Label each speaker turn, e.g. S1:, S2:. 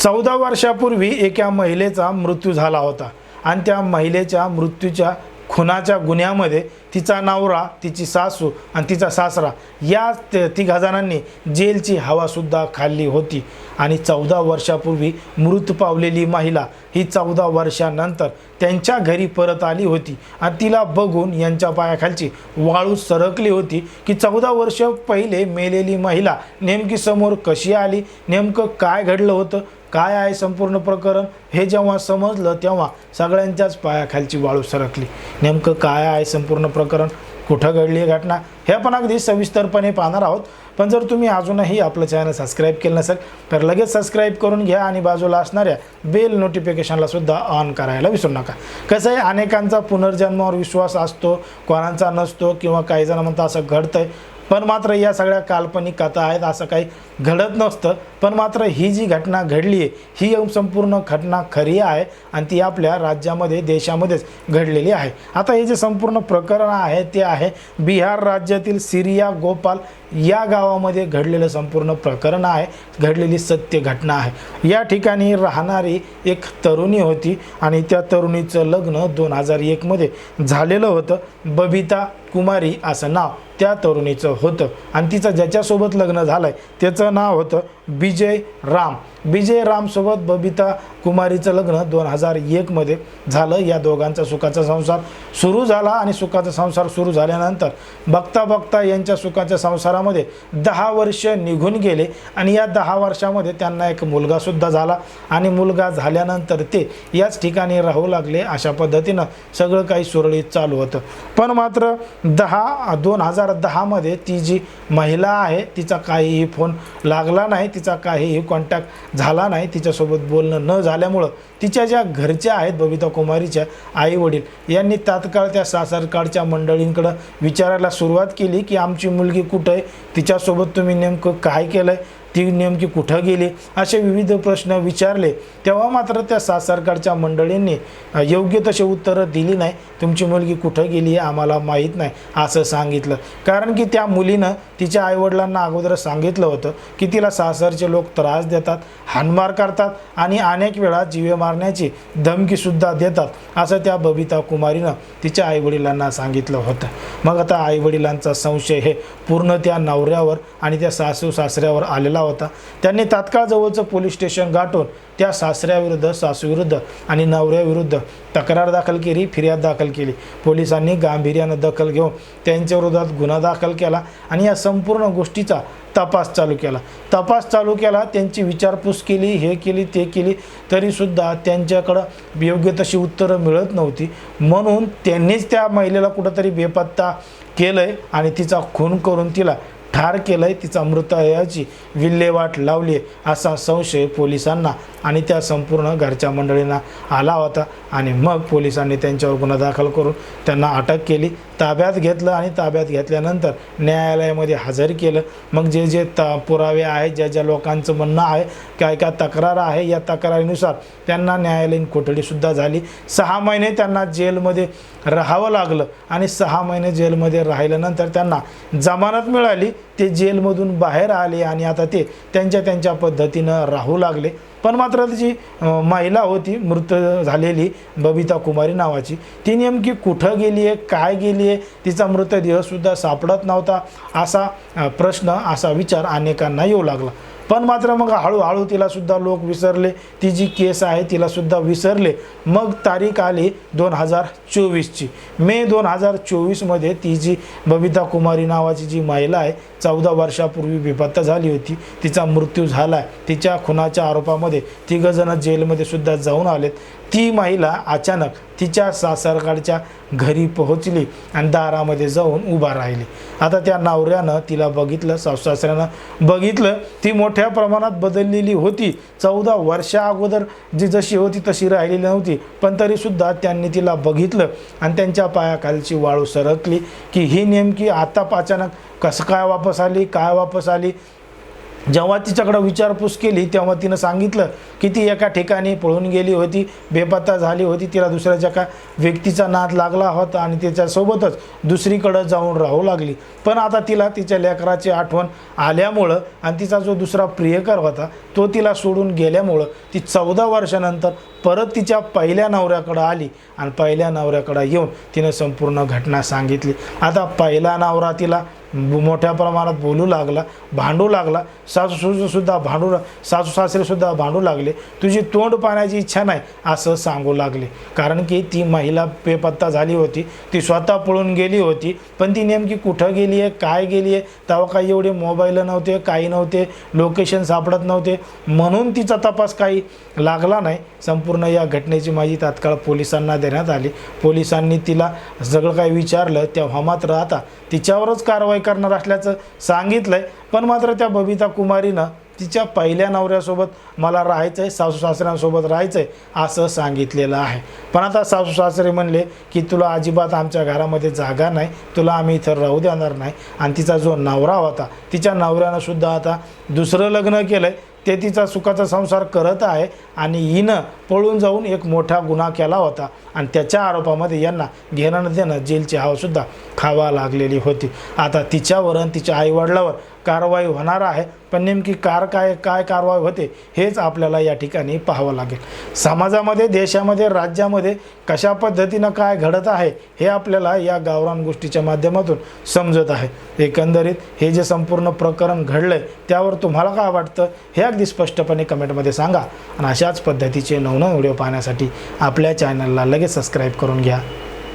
S1: चौदा वर्षापूर्वी एका महिलेचा मृत्यू झाला होता आणि त्या महिलेच्या मृत्यूच्या खुनाच्या गुन्ह्यामध्ये तिचा नवरा तिची सासू आणि तिचा सासरा या तिघा जणांनी जेलची हवासुद्धा खाल्ली होती आणि चौदा वर्षापूर्वी मृत पावलेली महिला ही चौदा वर्षानंतर त्यांच्या घरी परत आली होती आणि तिला बघून यांच्या पायाखालची वाळू सरकली होती की चौदा वर्ष पहिले मेलेली महिला नेमकी समोर कशी आली नेमकं काय घडलं होतं काय आहे संपूर्ण प्रकरण? हे जेव्हा समजलं तेव्हा सगळ्यांच्याच पायाखालची वाळू सरकली. नेमकं काय आहे संपूर्ण प्रकरण? कुठं घडली आहे घटना? हे आपण अगदी सविस्तरपणे पाहणार आहोत. पण जर तुम्ही अजूनही आपलं चॅनल सबस्क्राईब केलं नसेल तर लगेच सबस्क्राईब करून घ्या आणि बाजूला असणाऱ्या बेल नोटिफिकेशनला सुद्धा ऑन करायला विसरू नका. कसं आहे अनेकांचा पुनर्जन्मावर विश्वास असतो कोणाचा नसतो किंवा काही जण म्हणतात असं घडतंय पण मात्र या सगळ्या काल्पनिक कथा आहेत असं काही घडत नसतं. पण मात्र ही जी घटना घडली आहे ही संपूर्ण घटना खरी आहे आणि ती आपल्या राज्यामध्ये देशामध्येच घडलेली आहे. आता हे जे संपूर्ण प्रकरण आहे ते आहे बिहार राज्यातील सिरिया गोपाल या गावामध्ये घडलेलं संपूर्ण प्रकरण आहे घडलेली सत्य घटना आहे. या ठिकाणी राहणारी एक तरुणी होती आणि त्या तरुणीचं लग्न दोन हजार एकमध्ये झालेलं होतं. बबिता कुमारी असं नाव. त्या तरुणीचं होतं. आणि तिचं ज्याच्यासोबत लग्न झालं आहे त्याचं नाव होतं विजय राम. विजय रामसोबत बबिता कुमारीचं लग्न दोन हजार एकमध्ये झालं. या दोघांचा सुखाचा संसार सुरू झाला आणि सुखाचा संसार सुरू झाल्यानंतर बघता बघता यांच्या सुखाच्या संसारामध्ये दहा वर्ष निघून गेले आणि या दहा वर्षामध्ये त्यांना एक मुलगासुद्धा झाला आणि मुलगा झाल्यानंतर ते याच ठिकाणी राहू लागले अशा पद्धतीनं सगळं काही सुरळीत चालू होतं. पण मात्र दहा दोन हजार दहामध्ये ती जी महिला आहे तिचा काहीही फोन लागला नाही. तिचा काहीही कॉन्टॅक्ट झाला नाही तिच्यासोबत बोलणं न झाल्यामुळं तिच्या ज्या घरच्या आहेत बबिता कुमारीच्या आई वडील यांनी तात्काळ त्या सासरकाळच्या मंडळींकडं विचारायला सुरुवात केली की आमची मुलगी कुठं आहे? तिच्यासोबत तुम्ही नेमकं काय केलं आहे ती नेमकी कुठं गेली? असे विविध प्रश्न विचारले. तेव्हा मात्र त्या सासरकडच्या मंडळींनी योग्य तसे उत्तरं दिली नाही. तुमची मुलगी कुठं गेली हे आम्हाला माहीत नाही असं सांगितलं. कारण की त्या मुलीनं तिच्या आईवडिलांना अगोदर सांगितलं होतं की तिला सासरचे लोक त्रास देतात हानमार करतात आणि अनेक वेळा जीवे मारण्याची धमकीसुद्धा देतात असं त्या बबिता कुमारीनं तिच्या आईवडिलांना सांगितलं होतं. मग आता आईवडिलांचा संशय हे पूर्ण त्या नवऱ्यावर आणि त्या सासू सासऱ्यावर आलेला होता. त्यांनी तात्काळ जवळचं पोलीस स्टेशन गाठून त्या सासऱ्याविरुद्ध सासूविरुद्ध आणि नवऱ्याविरुद्ध तक्रार दाखल केली फिर्याद दाखल केली. पोलिसांनी गांभीर्यानं दखल घेऊन त्यांच्या विरोधात गुन्हा दाखल केला आणि या संपूर्ण गोष्टीचा तपास चालू केला. तपास चालू केला त्यांची विचारपूस केली हे केली ते केली तरीसुद्धा त्यांच्याकडं योग्य तशी उत्तरं मिळत नव्हती. म्हणून त्यांनीच त्या महिलेला कुठंतरी बेपत्ता केलं आहे आणि तिचा खून करून तिला ठार केलं आहे तिचा मृतदेहाची विल्हेवाट लावली आहे असा संशय पोलिसांना आणि त्या संपूर्ण घरच्या मंडळींना आला होता. आणि मग पोलिसांनी त्यांच्यावर गुन्हा दाखल करून त्यांना अटक केली. ताब्यात घेतलं आणि ताब्यात घेतल्यानंतर न्यायालयामध्ये हजर केलं. मग जे जे त पुरावे आहेत ज्या ज्या लोकांचं म्हणणं आहे काय काय तक्रार आहे या तक्रारीनुसार त्यांना न्यायालयीन कोठडीसुद्धा झाली. सहा महिने त्यांना जेलमध्ये राहावं लागलं आणि सहा महिने जेलमध्ये राहिल्यानंतर त्यांना जमानत मिळाली. ते जेलमधून बाहेर आले आणि आता ते त्यांच्या त्यांच्या पद्धतीनं राहू लागले. पण मात्र जी महिला होती मृत झालेली बबिता कुमारी नावाची ती नेमकी कुठं गेली आहे काय गेली आहे तिचा मृतदेहसुद्धा सापडत नव्हता असा प्रश्न असा विचार अनेकांना येऊ लागला. पण मात्र मग हळूहळू तिलासुद्धा लोक विसरले ती जी केस आहे तिलासुद्धा विसरले. मग तारीख आली दोन हजार चोवीसची. मे दोन हजार चोवीसमध्ये ती जी बबिता कुमारी नावाची जी महिला आहे चौदा वर्षापूर्वी बेपत्ता झाली होती तिचा मृत्यू झाला आहे तिच्या खुनाच्या आरोपामध्ये तिघंजणं जेलमध्ये सुद्धा जाऊन आलेत. ती महिला अचानक तिच्या सासरकडच्या घरी पोहोचली आणि दारामध्ये जाऊन उभा राहिली. आता त्या नवऱ्यानं तिला बघितलं सासू सासऱ्यानं बघितलं. ती मोठ्या प्रमाणात बदललेली होती. चौदा वर्षा अगोदर जी जशी होती तशी राहिलेली नव्हती. पण तरीसुद्धा त्यांनी तिला बघितलं आणि त्यांच्या पायाखालची वाळू सरकली की ही नेमकी आता अचानक कसं काय वापस आली काय वापस आली? जेव्हा तिच्याकडं विचारपूस केली तेव्हा तिनं सांगितलं की ती एका ठिकाणी पळून गेली होती बेपत्ता झाली होती तिला दुसऱ्याच्या एका व्यक्तीचा नाद लागला होता आणि त्याच्यासोबतच दुसरीकडं जाऊन राहू लागली. पण आता तिला तिच्या लेकराची आठवण आल्यामुळं आणि तिचा जो दुसरा प्रियकर होता तो तिला सोडून गेल्यामुळं ती चौदा वर्षानंतर परत तिच्या पहिल्या नवऱ्याकडं आली आणि पहिल्या नवऱ्याकडं येऊन तिनं संपूर्ण घटना सांगितली. आता पहिला नवरा तिला मोठ्या प्रमाणात बोलू लागला भांडू लागला सासूसुद्धा भांडू सासू सासरेसुद्धा भांडू लागले. तुझी तोंड पाण्याची इच्छा नाही असं सांगू लागले. कारण की ती महिला बेपत्ता झाली होती ती स्वतः पळून गेली होती पण ती नेमकी कुठं गेली आहे काय गेली आहे? तेव्हा काही एवढे मोबाईल नव्हते काही नव्हते लोकेशन सापडत नव्हते. म्हणून तिचा तपास काही लागला नाही. संपूर्ण या घटनेची माहिती तात्काळ पोलिसांना देण्यात आली. पोलिसांनी तिला सगळं काही विचारलं तेव्हा मात्र आता तिच्यावरच कारवाई करणार असल्याचं सांगितलंय. पण मात्र त्या बबिता कुमारीनं तिच्या पहिल्या नवऱ्यासोबत मला राहायचं आहे सासू सासऱ्यांसोबत राहायचं आहे असं सांगितलेलं आहे. पण आता सासू सासरे म्हणले की तुला अजिबात आमच्या घरामध्ये जागा नाही. तुला आम्ही इथं राहू देणार नाही. आणि तिचा जो नवरा होता तिच्या नवऱ्यानं सुद्धा आता दुसरं लग्न केलं आहे ते तिचा सुखाचा संसार करत आहे आणि हिनं पळून जाऊन एक मोठा गुन्हा केला होता. आणि त्याच्या आरोपामध्ये यांना घेणं न देणं जेलची हवासुद्धा खावा लागलेली होती. आता तिच्यावर आणि तिच्या आईवडिलावर कारवाई होणार आहे. पण नेमकी कार काय काय कारवाई होते हेच आपल्याला या ठिकाणी पाहावं लागेल. समाजामध्ये देशामध्ये राज्यामध्ये कशा पद्धतीनं काय घडत आहे हे आपल्याला या गावरान गोष्टीच्या माध्यमातून समजत आहे. एकंदरीत हे जे संपूर्ण प्रकरण घडलं आहे त्यावर तुम्हाला काय वाटतं हे अगदी स्पष्टपणे कमेंटमध्ये सांगा. आणि अशाच पद्धतीचे नवनव व्हिडिओ पाहण्यासाठी आपल्या चॅनलला लगेच सबस्क्राईब करून घ्या.